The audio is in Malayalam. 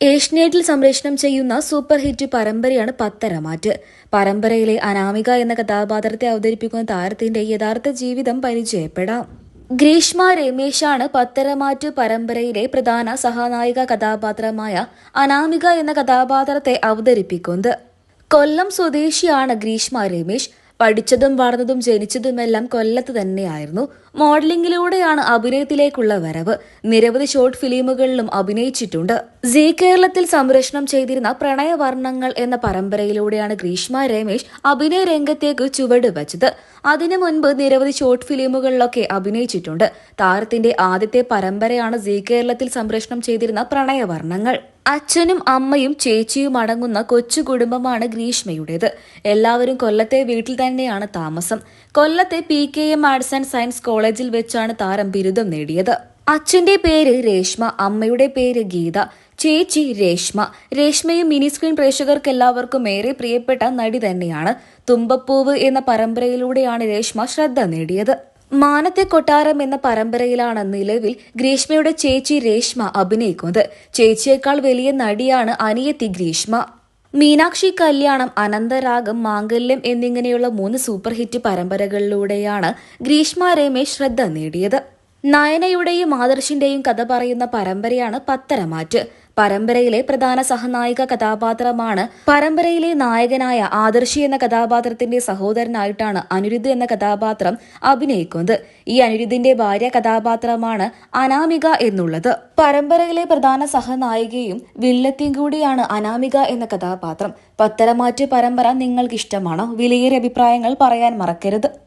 ഏഷ്യനെറ്റിൽ സംപ്രേഷണം ചെയ്യുന്ന സൂപ്പർ ഹിറ്റ് പരമ്പരയാണ് പത്തരമാറ്റ്. പരമ്പരയിലെ അനാമിക എന്ന കഥാപാത്രത്തെ അവതരിപ്പിക്കുന്ന താരത്തിന്റെ യഥാർത്ഥ ജീവിതം പരിചയപ്പെടാം. ഗ്രീഷ്മ രമേശാണ് പത്തരമാറ്റ് പരമ്പരയിലെ പ്രധാന സഹനായിക കഥാപാത്രമായ അനാമിക എന്ന കഥാപാത്രത്തെ അവതരിപ്പിക്കുന്നത്. കൊല്ലം സ്വദേശിയാണ് ഗ്രീഷ്മ രമേശ്. പഠിച്ചതും വളർന്നതും ജനിച്ചതുമെല്ലാം കൊല്ലത്ത് തന്നെയായിരുന്നു. മോഡലിംഗിലൂടെയാണ് അഭിനയത്തിലേക്കുള്ള വരവ്. നിരവധി ഷോർട്ട് ഫിലിമുകളിലും അഭിനയിച്ചിട്ടുണ്ട്. ജി കേരളത്തിൽ സംരക്ഷണം ചെയ്തിരുന്ന പ്രണയവർണങ്ങൾ എന്ന പരമ്പരയിലൂടെയാണ് ഗ്രീഷ്മ രമേശ് അഭിനയ രംഗത്തേക്ക് ചുവട് വച്ചത്. അതിനു മുൻപ് നിരവധി ഷോർട്ട് ഫിലിമുകളിലൊക്കെ അഭിനയിച്ചിട്ടുണ്ട്. താരത്തിന്റെ ആദ്യത്തെ പരമ്പരയാണ് ജി കേരളത്തിൽ സംരക്ഷണം ചെയ്തിരുന്ന പ്രണയവർണങ്ങൾ. അച്ഛനും അമ്മയും ചേച്ചിയും അടങ്ങുന്ന കൊച്ചു കുടുംബമാണ് ഗ്രീഷ്മയുടേത്. എല്ലാവരും കൊല്ലത്തെ വീട്ടിൽ തന്നെയാണ് താമസം. കൊല്ലത്തെ P K M arts and science കോളേജിൽ വെച്ചാണ് താരം ബിരുദം നേടിയത്. അച്ഛന്റെ പേര് രേഷ്മ അമ്മയുടെ പേര് ഗീത ചേച്ചി രേഷ്മ. രേഷ്മയും മിനി സ്ക്രീൻ പ്രേക്ഷകർക്ക് എല്ലാവർക്കും ഏറെ പ്രിയപ്പെട്ട നടി തന്നെയാണ്. തുമ്പപ്പൂവ് എന്ന പരമ്പരയിലൂടെയാണ് രേഷ്മ ശ്രദ്ധ നേടിയത്. മാനത്തെ കൊട്ടാരം എന്ന പരമ്പരയിലാണ് നിലവിൽ ഗ്രീഷ്മയുടെ ചേച്ചി രേഷ്മ അഭിനയിക്കുന്നത്. ചേച്ചിയേക്കാൾ വലിയ നടിയാണ് അനിയത്തി ഗ്രീഷ്മ. മീനാക്ഷി കല്യാണം അനന്തരാഗം മാംഗല്യം എന്നിങ്ങനെയുള്ള മൂന്ന് സൂപ്പർ ഹിറ്റ് പരമ്പരകളിലൂടെയാണ് ഗ്രീഷ്മ രമേശ് ശ്രദ്ധ നേടിയത്. നയനയുടെയും ആദർശിന്റെയും കഥ പറയുന്ന പരമ്പരയാണ് പത്തരമാറ്റ്. പരമ്പരയിലെ പ്രധാന സഹനായിക കഥാപാത്രമാണ്. പരമ്പരയിലെ നായകനായ ആദർശി എന്ന കഥാപാത്രത്തിന്റെ സഹോദരനായിട്ടാണ് അനിരുദ്ധ് എന്ന കഥാപാത്രം അഭിനയിക്കുന്നത്. ഈ അനിരുദ്ധിന്റെ ഭാര്യ കഥാപാത്രമാണ് അനാമിക എന്നുള്ളത്. പരമ്പരയിലെ പ്രധാന സഹനായികയും വില്ലത്തിയും കൂടിയാണ് അനാമിക എന്ന കഥാപാത്രം. പത്തരമാറ്റ് പരമ്പര നിങ്ങൾക്ക് ഇഷ്ടമാണോ വിലയേറിയ അഭിപ്രായങ്ങൾ പറയാൻ മറക്കരുത്.